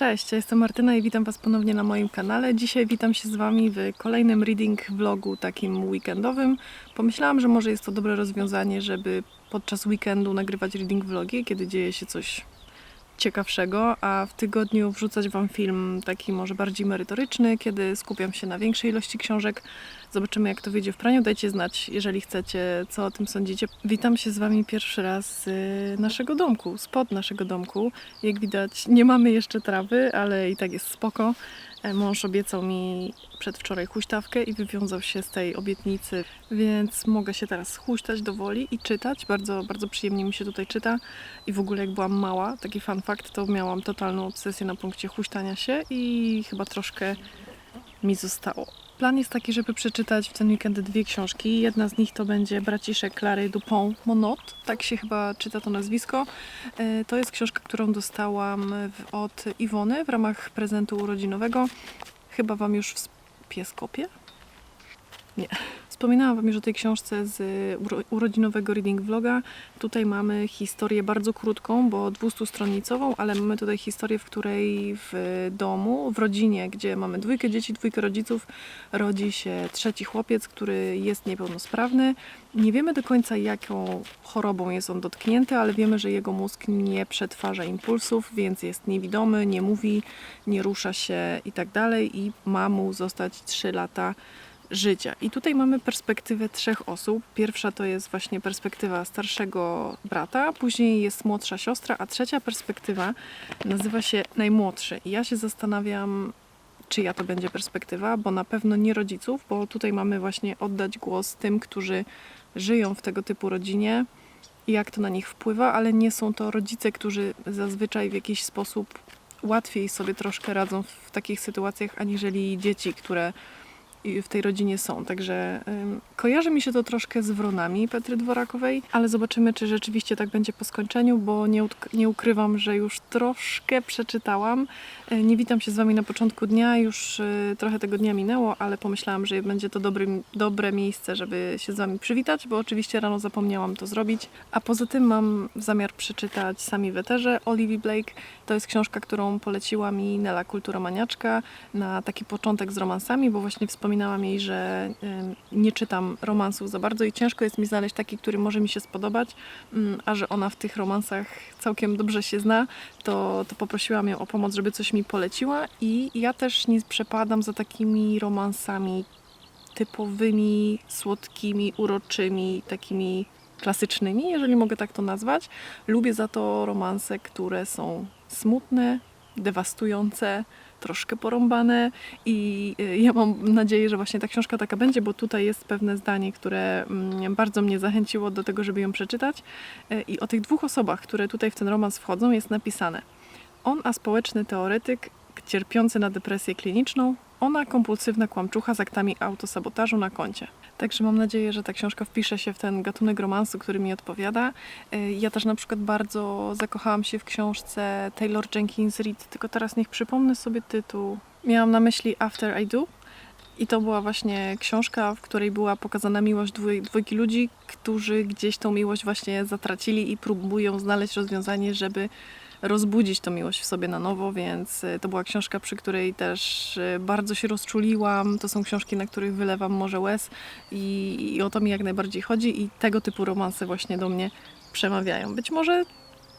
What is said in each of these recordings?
Cześć, ja jestem Martyna i witam Was ponownie na moim kanale. Dzisiaj witam się z Wami w kolejnym reading vlogu takim weekendowym. Pomyślałam, że może jest to dobre rozwiązanie, żeby podczas weekendu nagrywać reading vlogi, kiedy dzieje się coś ciekawszego, a w tygodniu wrzucać Wam film taki może bardziej merytoryczny, kiedy skupiam się na większej ilości książek. Zobaczymy jak to wyjdzie w praniu. Dajcie znać, jeżeli chcecie, co o tym sądzicie. Witam się z Wami pierwszy raz z y, naszego domku, spod naszego domku. Jak widać nie mamy jeszcze trawy, ale i tak jest spoko. Mąż obiecał mi przedwczoraj huśtawkę i wywiązał się z tej obietnicy, więc mogę się teraz huśtać do woli i czytać. Bardzo, bardzo przyjemnie mi się tutaj czyta. I w ogóle jak byłam mała, taki fun fact, to miałam totalną obsesję na punkcie huśtania się i chyba troszkę mi zostało. Plan jest taki, żeby przeczytać w ten weekend dwie książki. Jedna z nich to będzie Braciszek Clary Dupont Monot, tak się chyba czyta to nazwisko. E, To jest książka, którą dostałam od Iwony w ramach prezentu urodzinowego. Chyba Wam już w Pieskopię? Nie. Wspominałam Wam już o tej książce z uro- urodzinowego reading vloga. Tutaj mamy historię bardzo krótką, bo 200-stronicową, ale mamy tutaj historię, w której w domu, w rodzinie, gdzie mamy dwójkę dzieci, dwójkę rodziców, rodzi się trzeci chłopiec, który jest niepełnosprawny. Nie wiemy do końca, jaką chorobą jest on dotknięty, ale wiemy, że jego mózg nie przetwarza impulsów, więc jest niewidomy, nie mówi, nie rusza się i tak i ma mu zostać 3 lata życia. I tutaj mamy perspektywę trzech osób. Pierwsza to jest właśnie perspektywa starszego brata, później jest młodsza siostra, a trzecia perspektywa nazywa się najmłodszy. I ja się zastanawiam, czyja to będzie perspektywa, bo na pewno nie rodziców, bo tutaj mamy właśnie oddać głos tym, którzy żyją w tego typu rodzinie i jak to na nich wpływa, ale nie są to rodzice, którzy zazwyczaj w jakiś sposób łatwiej sobie troszkę radzą w takich sytuacjach, aniżeli dzieci, które w tej rodzinie są. Także kojarzy mi się to troszkę z Wronami Petry Dworakowej, ale zobaczymy, czy rzeczywiście tak będzie po skończeniu, bo nie, nie ukrywam, że już troszkę przeczytałam. Y, Nie witam się z Wami na początku dnia, już y, trochę tego dnia minęło, ale pomyślałam, że będzie to dobry, dobre miejsce, żeby się z Wami przywitać, bo oczywiście rano zapomniałam to zrobić. A poza tym mam zamiar przeczytać Sami w Eterze Olivia Blake. To jest książka, którą poleciła mi Nela Kulturomaniaczka na taki początek z romansami, bo właśnie wspominałam jej, że nie czytam romansów za bardzo i ciężko jest mi znaleźć taki, który może mi się spodobać, ym, a że ona w tych romansach całkiem dobrze się zna, to, to poprosiłam ją o pomoc, żeby coś mi poleciła i ja też nie przepadam za takimi romansami typowymi, słodkimi, uroczymi, takimi klasycznymi, jeżeli mogę tak to nazwać. Lubię za to romanse, które są smutne, dewastujące, troszkę porąbane i y, ja mam nadzieję, że właśnie ta książka taka będzie, bo tutaj jest pewne zdanie, które mm, bardzo mnie zachęciło do tego, żeby ją przeczytać. Y, I o tych dwóch osobach, które tutaj w ten romans wchodzą, jest napisane. On aspołeczny teoretyk cierpiący na depresję kliniczną, ona kompulsywna kłamczucha z aktami autosabotażu na koncie. Także mam nadzieję, że ta książka wpisze się w ten gatunek romansu, który mi odpowiada. Y, Ja też na przykład bardzo zakochałam się w książce Taylor Jenkins Reid, tylko teraz niech przypomnę sobie tytuł. Miałam na myśli After I Do. I to była właśnie książka, w której była pokazana miłość dwój, dwójki ludzi, którzy gdzieś tą miłość właśnie zatracili i próbują znaleźć rozwiązanie, żeby rozbudzić tą miłość w sobie na nowo, więc y, to była książka, przy której też y, bardzo się rozczuliłam. To są książki, na których wylewam morze łez i, i o to mi jak najbardziej chodzi i tego typu romanse właśnie do mnie przemawiają. Być może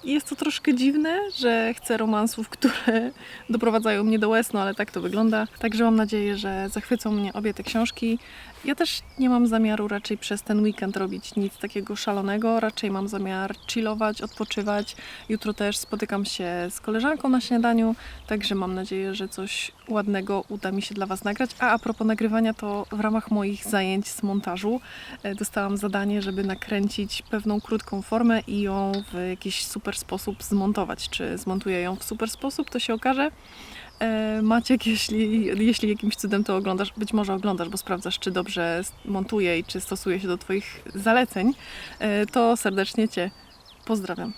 jest to troszkę dziwne, że chcę romansów, które doprowadzają mnie do łez, no ale tak to wygląda. Także mam nadzieję, że zachwycą mnie obie te książki. Ja też nie mam zamiaru raczej przez ten weekend robić nic takiego szalonego, raczej mam zamiar chillować, odpoczywać. Jutro też spotykam się z koleżanką na śniadaniu, także mam nadzieję, że coś ładnego uda mi się dla Was nagrać. A a propos nagrywania, to w ramach moich zajęć z montażu e, dostałam zadanie, żeby nakręcić pewną krótką formę i ją w jakiś super sposób zmontować. Czy zmontuję ją w super sposób, to się okaże. E, Maciek, jeśli, jeśli jakimś cudem to oglądasz, być może oglądasz, bo sprawdzasz, czy dobrze montuję i czy stosuję się do Twoich zaleceń, e, to serdecznie Cię pozdrawiam.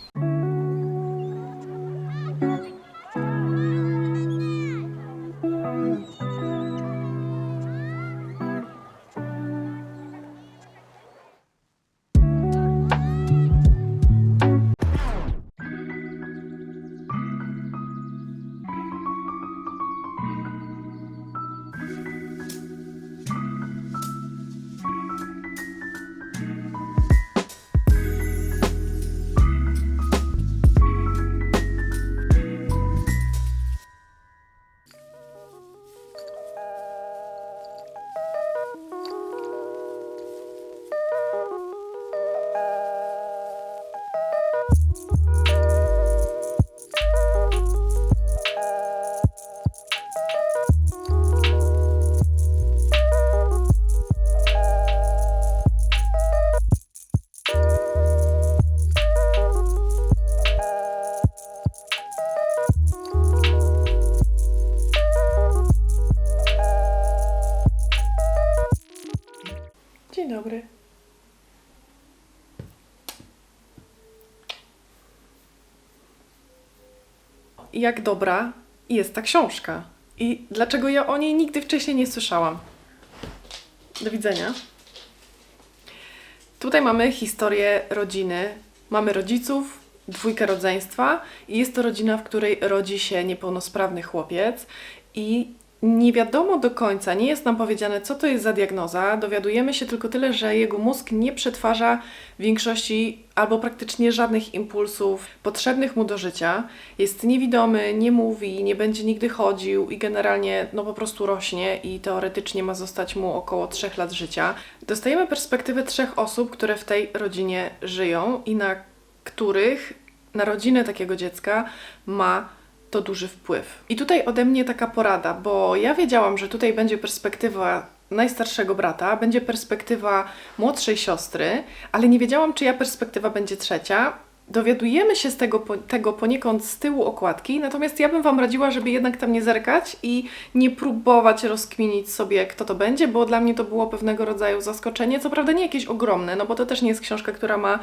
dobry. Jak dobra jest ta książka? I dlaczego ja o niej nigdy wcześniej nie słyszałam? Do widzenia. Tutaj mamy historię rodziny. Mamy rodziców, dwójkę rodzeństwa i jest to rodzina, w której rodzi się niepełnosprawny chłopiec i nie wiadomo do końca, nie jest nam powiedziane, co to jest za diagnoza. Dowiadujemy się tylko tyle, że jego mózg nie przetwarza większości albo praktycznie żadnych impulsów potrzebnych mu do życia. Jest niewidomy, nie mówi, nie będzie nigdy chodził i generalnie no po prostu rośnie i teoretycznie ma zostać mu około 3 lat życia. Dostajemy perspektywę trzech osób, które w tej rodzinie żyją i na których na rodzinę takiego dziecka ma to duży wpływ. I tutaj ode mnie taka porada, bo ja wiedziałam, że tutaj będzie perspektywa najstarszego brata, będzie perspektywa młodszej siostry, ale nie wiedziałam, czyja perspektywa będzie trzecia. Dowiadujemy się z tego, tego poniekąd z tyłu okładki, natomiast ja bym Wam radziła, żeby jednak tam nie zerkać i nie próbować rozkminić sobie, kto to będzie, bo dla mnie to było pewnego rodzaju zaskoczenie. Co prawda nie jakieś ogromne, no bo to też nie jest książka, która ma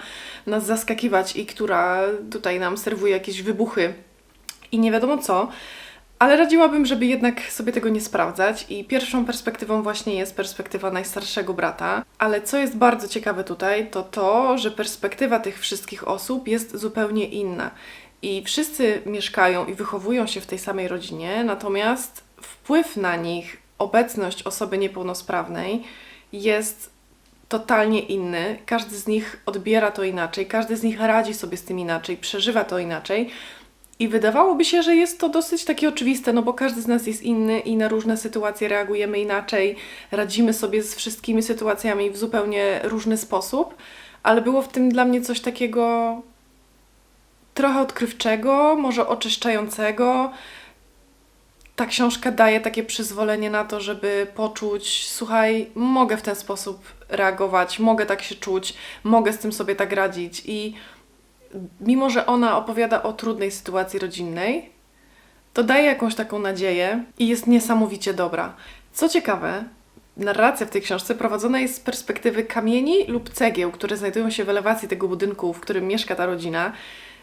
nas zaskakiwać i która tutaj nam serwuje jakieś wybuchy i nie wiadomo co, ale radziłabym, żeby jednak sobie tego nie sprawdzać. I pierwszą perspektywą właśnie jest perspektywa najstarszego brata. Ale co jest bardzo ciekawe tutaj, to to, że perspektywa tych wszystkich osób jest zupełnie inna. I wszyscy mieszkają i wychowują się w tej samej rodzinie, natomiast wpływ na nich, obecność osoby niepełnosprawnej jest totalnie inny. Każdy z nich odbiera to inaczej, każdy z nich radzi sobie z tym inaczej, przeżywa to inaczej. I wydawałoby się, że jest to dosyć takie oczywiste, no bo każdy z nas jest inny i na różne sytuacje reagujemy inaczej, radzimy sobie z wszystkimi sytuacjami w zupełnie różny sposób, ale było w tym dla mnie coś takiego trochę odkrywczego, może oczyszczającego. Ta książka daje takie przyzwolenie na to, żeby poczuć, słuchaj, mogę w ten sposób reagować, mogę tak się czuć, mogę z tym sobie tak radzić i mimo że ona opowiada o trudnej sytuacji rodzinnej, to daje jakąś taką nadzieję i jest niesamowicie dobra. Co ciekawe, narracja w tej książce prowadzona jest z perspektywy kamieni lub cegieł, które znajdują się w elewacji tego budynku, w którym mieszka ta rodzina.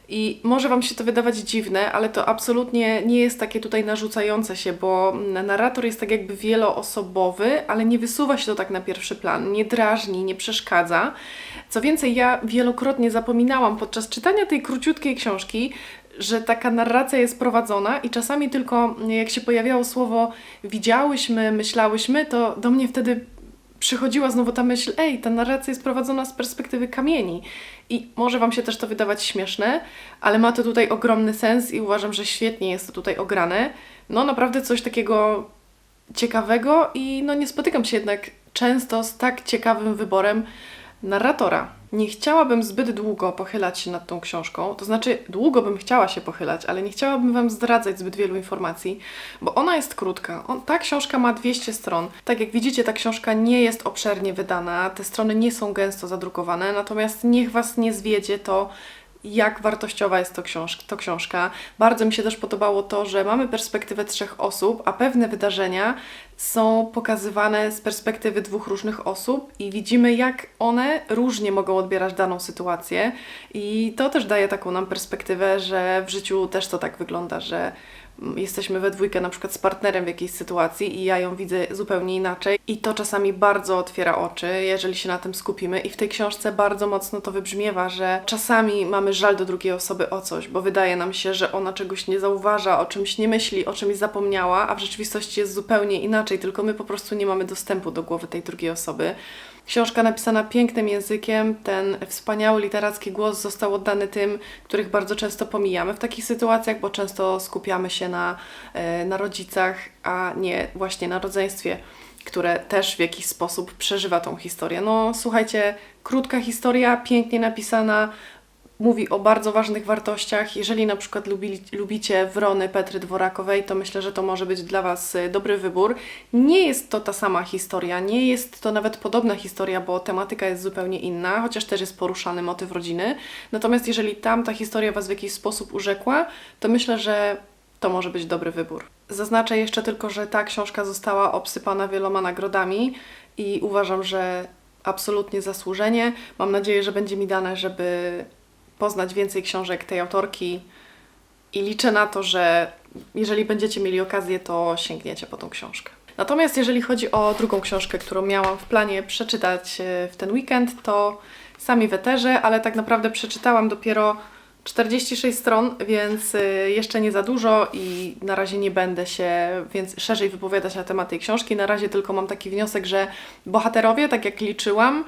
I może Wam się to wydawać dziwne, ale to absolutnie nie jest takie tutaj narzucające się, bo narrator jest tak jakby wieloosobowy, ale nie wysuwa się to tak na pierwszy plan, nie drażni, nie przeszkadza. Co więcej, ja wielokrotnie zapominałam podczas czytania tej króciutkiej książki, że taka narracja jest prowadzona i czasami tylko jak się pojawiało słowo widziałyśmy, myślałyśmy, to do mnie wtedy przychodziła znowu ta myśl, ej, ta narracja jest prowadzona z perspektywy kamieni. I może Wam się też to wydawać śmieszne, ale ma to tutaj ogromny sens i uważam, że świetnie jest to tutaj ograne. No naprawdę coś takiego ciekawego i no nie spotykam się jednak często z tak ciekawym wyborem narratora. Nie chciałabym zbyt długo pochylać się nad tą książką, to znaczy długo bym chciała się pochylać, ale nie chciałabym Wam zdradzać zbyt wielu informacji, bo ona jest krótka. On, ta książka ma 200 stron. Tak jak widzicie, ta książka nie jest obszernie wydana, te strony nie są gęsto zadrukowane, natomiast niech Was nie zwiedzie to, jak wartościowa jest to, książ- to książka. Bardzo mi się też podobało to, że mamy perspektywę trzech osób, a pewne wydarzenia są pokazywane z perspektywy dwóch różnych osób i widzimy, jak one różnie mogą odbierać daną sytuację. I to też daje taką nam perspektywę, że w życiu też to tak wygląda, że jesteśmy we dwójkę na przykład z partnerem w jakiejś sytuacji i ja ją widzę zupełnie inaczej i to czasami bardzo otwiera oczy, jeżeli się na tym skupimy i w tej książce bardzo mocno to wybrzmiewa, że czasami mamy żal do drugiej osoby o coś, bo wydaje nam się, że ona czegoś nie zauważa, o czymś nie myśli, o czymś zapomniała, a w rzeczywistości jest zupełnie inaczej, tylko my po prostu nie mamy dostępu do głowy tej drugiej osoby. Książka napisana pięknym językiem, ten wspaniały literacki głos został oddany tym, których bardzo często pomijamy w takich sytuacjach, bo często skupiamy się na, e, na rodzicach, a nie właśnie na rodzeństwie, które też w jakiś sposób przeżywa tą historię. No słuchajcie, krótka historia, pięknie napisana, mówi o bardzo ważnych wartościach. Jeżeli na przykład lubili, lubicie Wrony Petry Dworakowej, to myślę, że to może być dla Was y, dobry wybór. Nie jest to ta sama historia, nie jest to nawet podobna historia, bo tematyka jest zupełnie inna, chociaż też jest poruszany motyw rodziny. Natomiast jeżeli tam ta historia Was w jakiś sposób urzekła, to myślę, że to może być dobry wybór. Zaznaczę jeszcze tylko, że ta książka została obsypana wieloma nagrodami i uważam, że absolutnie zasłużenie. Mam nadzieję, że będzie mi dane, żeby poznać więcej książek tej autorki. i liczę na to, że jeżeli będziecie mieli okazję, to sięgniecie po tą książkę. Natomiast jeżeli chodzi o drugą książkę, którą miałam w planie przeczytać e, w ten weekend, to Sami w eterze, ale tak naprawdę przeczytałam dopiero 46 stron, więc y, jeszcze nie za dużo i na razie nie będę się więc szerzej wypowiadać na temat tej książki. Na razie tylko mam taki wniosek, że bohaterowie, tak jak liczyłam,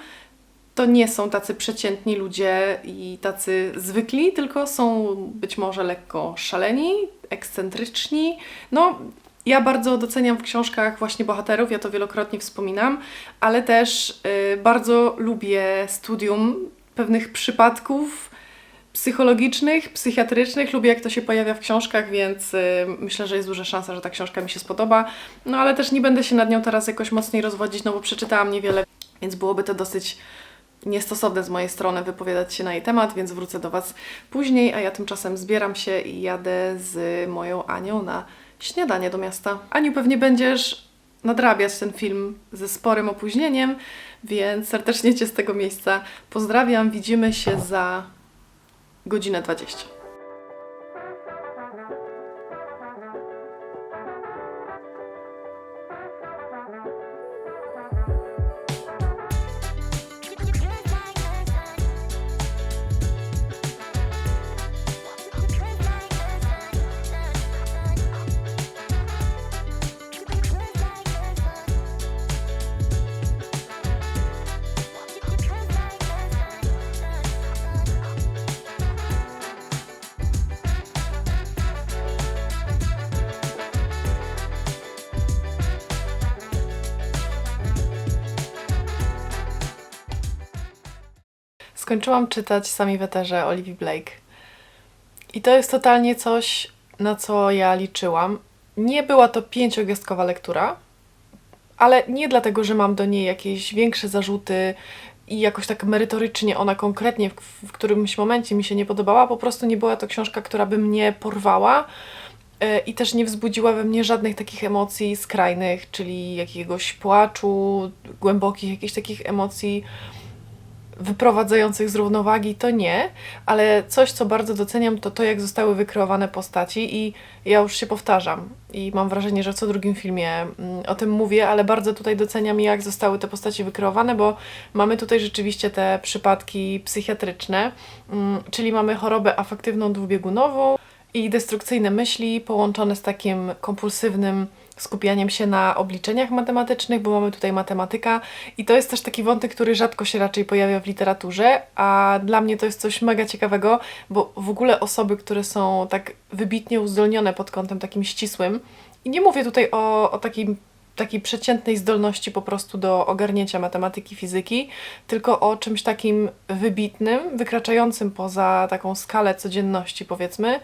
to nie są tacy przeciętni ludzie i tacy zwykli, tylko są być może lekko szaleni, ekscentryczni. No, ja bardzo doceniam w książkach właśnie bohaterów, ja to wielokrotnie wspominam, ale też y, bardzo lubię studium pewnych przypadków psychologicznych, psychiatrycznych. Lubię, jak to się pojawia w książkach, więc y, myślę, że jest duża szansa, że ta książka mi się spodoba. No ale też nie będę się nad nią teraz jakoś mocniej rozwodzić, no bo przeczytałam niewiele, więc byłoby to dosyć niestosowne z mojej strony wypowiadać się na jej temat, więc wrócę do Was później, a ja tymczasem zbieram się i jadę z moją Anią na śniadanie do miasta. Aniu, pewnie będziesz nadrabiać ten film ze sporym opóźnieniem, więc serdecznie Cię z tego miejsca pozdrawiam. Widzimy się za godzinę 20. Skończyłam czytać Sami w eterze Olivia Blake. I to jest totalnie coś, na co ja liczyłam. Nie była to pięciogwiazdkowa lektura, ale nie dlatego, że mam do niej jakieś większe zarzuty i jakoś tak merytorycznie ona konkretnie w, w którymś momencie mi się nie podobała. Po prostu nie była to książka, która by mnie porwała e, i też nie wzbudziła we mnie żadnych takich emocji skrajnych, czyli jakiegoś płaczu, głębokich jakichś takich emocji wyprowadzających z równowagi, to nie, ale coś, co bardzo doceniam, to to, jak zostały wykreowane postaci i ja już się powtarzam i mam wrażenie, że w co drugim filmie mm, o tym mówię, ale bardzo tutaj doceniam, jak zostały te postaci wykreowane, bo mamy tutaj rzeczywiście te przypadki psychiatryczne, mm, czyli mamy chorobę afektywną dwubiegunową i destrukcyjne myśli połączone z takim kompulsywnym skupianiem się na obliczeniach matematycznych, bo mamy tutaj matematyka i to jest też taki wątek, który rzadko się raczej pojawia w literaturze, a dla mnie to jest coś mega ciekawego, bo w ogóle osoby, które są tak wybitnie uzdolnione pod kątem takim ścisłym, i nie mówię tutaj o, o takim takiej przeciętnej zdolności po prostu do ogarnięcia matematyki, fizyki, tylko o czymś takim wybitnym, wykraczającym poza taką skalę codzienności, powiedzmy,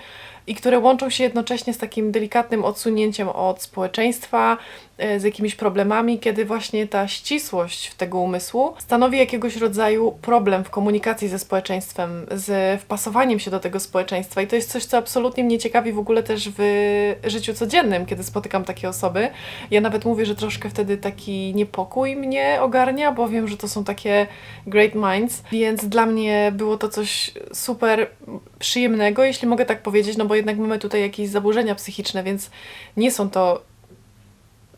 i które łączą się jednocześnie z takim delikatnym odsunięciem od społeczeństwa, e, z jakimiś problemami, kiedy właśnie ta ścisłość tego umysłu stanowi jakiegoś rodzaju problem w komunikacji ze społeczeństwem, z wpasowaniem się do tego społeczeństwa. I to jest coś, co absolutnie mnie ciekawi w ogóle też w życiu codziennym, kiedy spotykam takie osoby. Ja nawet mówię, że troszkę wtedy taki niepokój mnie ogarnia, bo wiem, że to są takie great minds, więc dla mnie było to coś super przyjemnego, jeśli mogę tak powiedzieć, no bo jednak mamy tutaj jakieś zaburzenia psychiczne, więc nie są to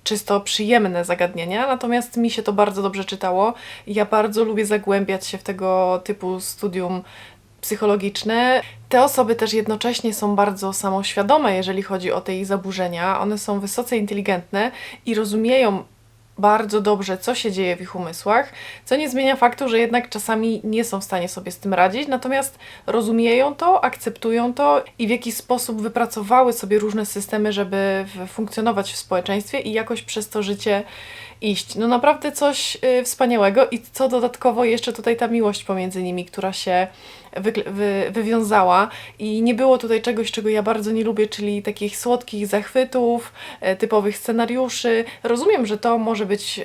czysto przyjemne zagadnienia, natomiast mi się to bardzo dobrze czytało. Ja bardzo lubię zagłębiać się w tego typu studium psychologiczne. Te osoby też jednocześnie są bardzo samoświadome, jeżeli chodzi o te ich zaburzenia. One są wysoce inteligentne i rozumieją bardzo dobrze, co się dzieje w ich umysłach, co nie zmienia faktu, że jednak czasami nie są w stanie sobie z tym radzić, natomiast rozumieją to, akceptują to i w jakiś sposób wypracowały sobie różne systemy, żeby funkcjonować w społeczeństwie i jakoś przez to życie iść. No naprawdę coś y, wspaniałego i co dodatkowo jeszcze tutaj ta miłość pomiędzy nimi, która się wy, wy, wywiązała i nie było tutaj czegoś, czego ja bardzo nie lubię, czyli takich słodkich zachwytów, y, typowych scenariuszy. Rozumiem, że to może być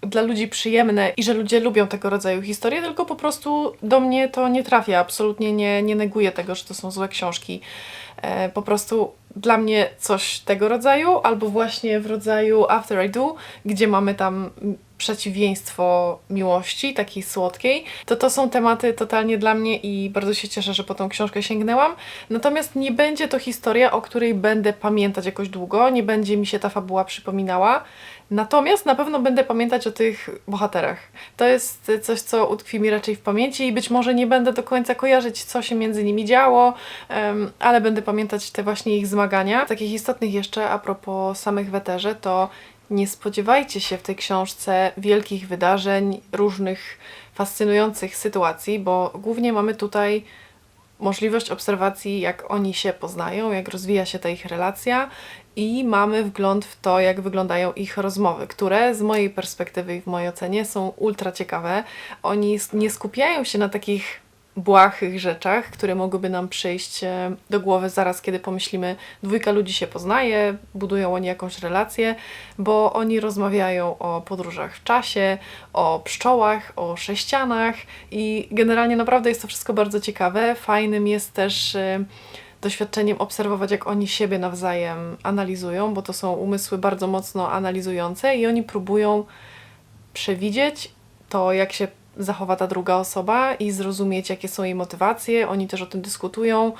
dla ludzi przyjemne i że ludzie lubią tego rodzaju historie, tylko po prostu do mnie to nie trafia. Absolutnie nie, nie neguję tego, że to są złe książki. E, po prostu dla mnie coś tego rodzaju, albo właśnie w rodzaju After I Do, gdzie mamy tam przeciwieństwo miłości, takiej słodkiej, to to są tematy totalnie dla mnie i bardzo się cieszę, że po tą książkę sięgnęłam. Natomiast nie będzie to historia, o której będę pamiętać jakoś długo, nie będzie mi się ta fabuła przypominała. Natomiast na pewno będę pamiętać o tych bohaterach. To jest coś, co utkwi mi raczej w pamięci i być może nie będę do końca kojarzyć, co się między nimi działo, ale będę pamiętać te właśnie ich zmagania. Takich istotnych jeszcze a propos samych weterze, to nie spodziewajcie się w tej książce wielkich wydarzeń, różnych fascynujących sytuacji, bo głównie mamy tutaj możliwość obserwacji, jak oni się poznają, jak rozwija się ta ich relacja i mamy wgląd w to, jak wyglądają ich rozmowy, które z mojej perspektywy i w mojej ocenie są ultra ciekawe. Oni nie skupiają się na takich błahych rzeczach, które mogłyby nam przyjść e, do głowy zaraz, kiedy pomyślimy, dwójka ludzi się poznaje, budują oni jakąś relację, bo oni rozmawiają o podróżach w czasie, o pszczołach, o sześcianach i generalnie naprawdę jest to wszystko bardzo ciekawe. Fajnym jest też e, doświadczeniem obserwować, jak oni siebie nawzajem analizują, bo to są umysły bardzo mocno analizujące i oni próbują przewidzieć to, jak się zachowa ta druga osoba i zrozumieć, jakie są jej motywacje. Oni też o tym dyskutują.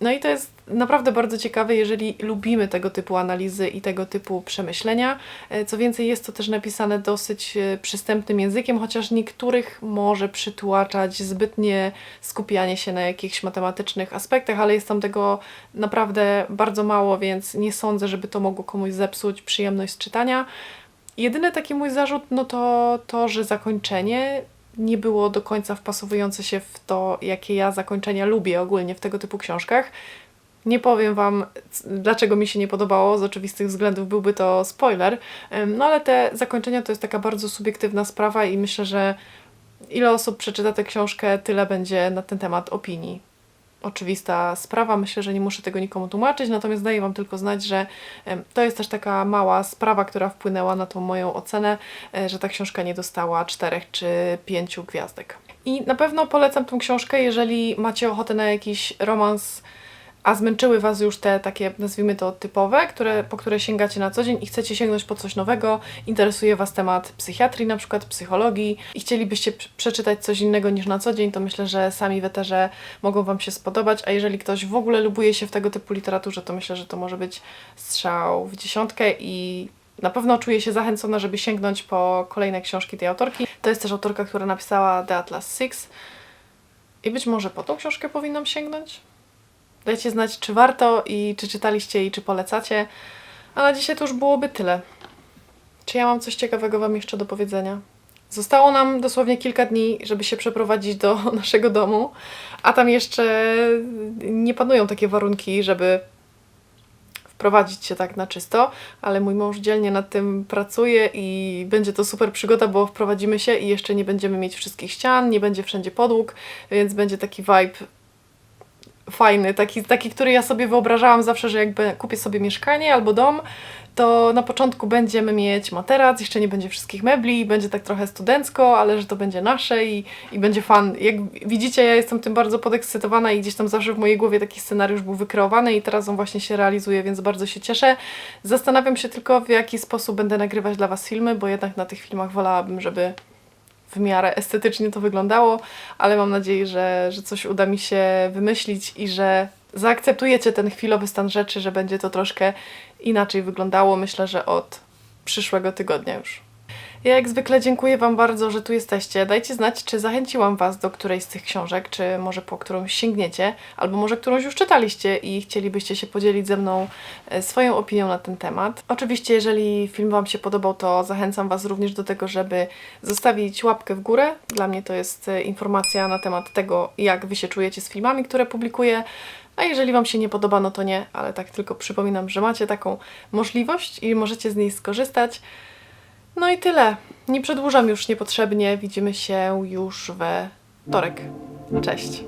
No i to jest naprawdę bardzo ciekawe, jeżeli lubimy tego typu analizy i tego typu przemyślenia. E, Co więcej, jest to też napisane dosyć e, przystępnym językiem, chociaż niektórych może przytłaczać zbytnie skupianie się na jakichś matematycznych aspektach, ale jest tam tego naprawdę bardzo mało, więc nie sądzę, żeby to mogło komuś zepsuć przyjemność czytania. Jedyny taki mój zarzut, no to to, że zakończenie nie było do końca wpasowujące się w to, jakie ja zakończenia lubię ogólnie w tego typu książkach. Nie powiem Wam, dlaczego mi się nie podobało, z oczywistych względów byłby to spoiler, no ale te zakończenia to jest taka bardzo subiektywna sprawa i myślę, że ile osób przeczyta tę książkę, tyle będzie na ten temat opinii. Oczywista sprawa, myślę, że nie muszę tego nikomu tłumaczyć, natomiast daję Wam tylko znać, że to jest też taka mała sprawa, która wpłynęła na tą moją ocenę, e, że ta książka nie dostała czterech czy pięciu gwiazdek. I na pewno polecam tą książkę, jeżeli macie ochotę na jakiś romans, a zmęczyły Was już te takie, nazwijmy to, typowe, które, po które sięgacie na co dzień i chcecie sięgnąć po coś nowego, interesuje Was temat psychiatrii, na przykład psychologii i chcielibyście przeczytać coś innego niż na co dzień, to myślę, że sami weterze mogą Wam się spodobać, a jeżeli ktoś w ogóle lubuje się w tego typu literaturze, to myślę, że to może być strzał w dziesiątkę i na pewno czuję się zachęcona, żeby sięgnąć po kolejne książki tej autorki. To jest też autorka, która napisała The Atlas Six i być może po tą książkę powinnam sięgnąć. Dajcie znać, czy warto i czy czytaliście i czy polecacie. A na dzisiaj to już byłoby tyle. Czy ja mam coś ciekawego Wam jeszcze do powiedzenia? Zostało nam dosłownie kilka dni, żeby się przeprowadzić do naszego domu, a tam jeszcze nie panują takie warunki, żeby wprowadzić się tak na czysto, ale mój mąż dzielnie nad tym pracuje i będzie to super przygoda, bo wprowadzimy się i jeszcze nie będziemy mieć wszystkich ścian, nie będzie wszędzie podłóg, więc będzie taki vibe fajny, taki, taki, który ja sobie wyobrażałam zawsze, że jakby kupię sobie mieszkanie albo dom, to na początku będziemy mieć materac, jeszcze nie będzie wszystkich mebli, będzie tak trochę studencko, ale że to będzie nasze i, i będzie fan. Jak widzicie, ja jestem tym bardzo podekscytowana i gdzieś tam zawsze w mojej głowie taki scenariusz był wykreowany i teraz on właśnie się realizuje, więc bardzo się cieszę. Zastanawiam się tylko, w jaki sposób będę nagrywać dla Was filmy, bo jednak na tych filmach wolałabym, żeby w miarę estetycznie to wyglądało, ale mam nadzieję, że, że coś uda mi się wymyślić i że zaakceptujecie ten chwilowy stan rzeczy, że będzie to troszkę inaczej wyglądało. Myślę, że od przyszłego tygodnia już. Ja jak zwykle dziękuję Wam bardzo, że tu jesteście. Dajcie znać, czy zachęciłam Was do którejś z tych książek, czy może po którąś sięgniecie, albo może którąś już czytaliście i chcielibyście się podzielić ze mną e, swoją opinią na ten temat. Oczywiście, jeżeli film Wam się podobał, to zachęcam Was również do tego, żeby zostawić łapkę w górę. Dla mnie to jest e, informacja na temat tego, jak Wy się czujecie z filmami, które publikuję. A jeżeli Wam się nie podoba, no to nie, ale tak tylko przypominam, że macie taką możliwość i możecie z niej skorzystać. No i tyle. Nie przedłużam już niepotrzebnie. Widzimy się już we wtorek. Cześć.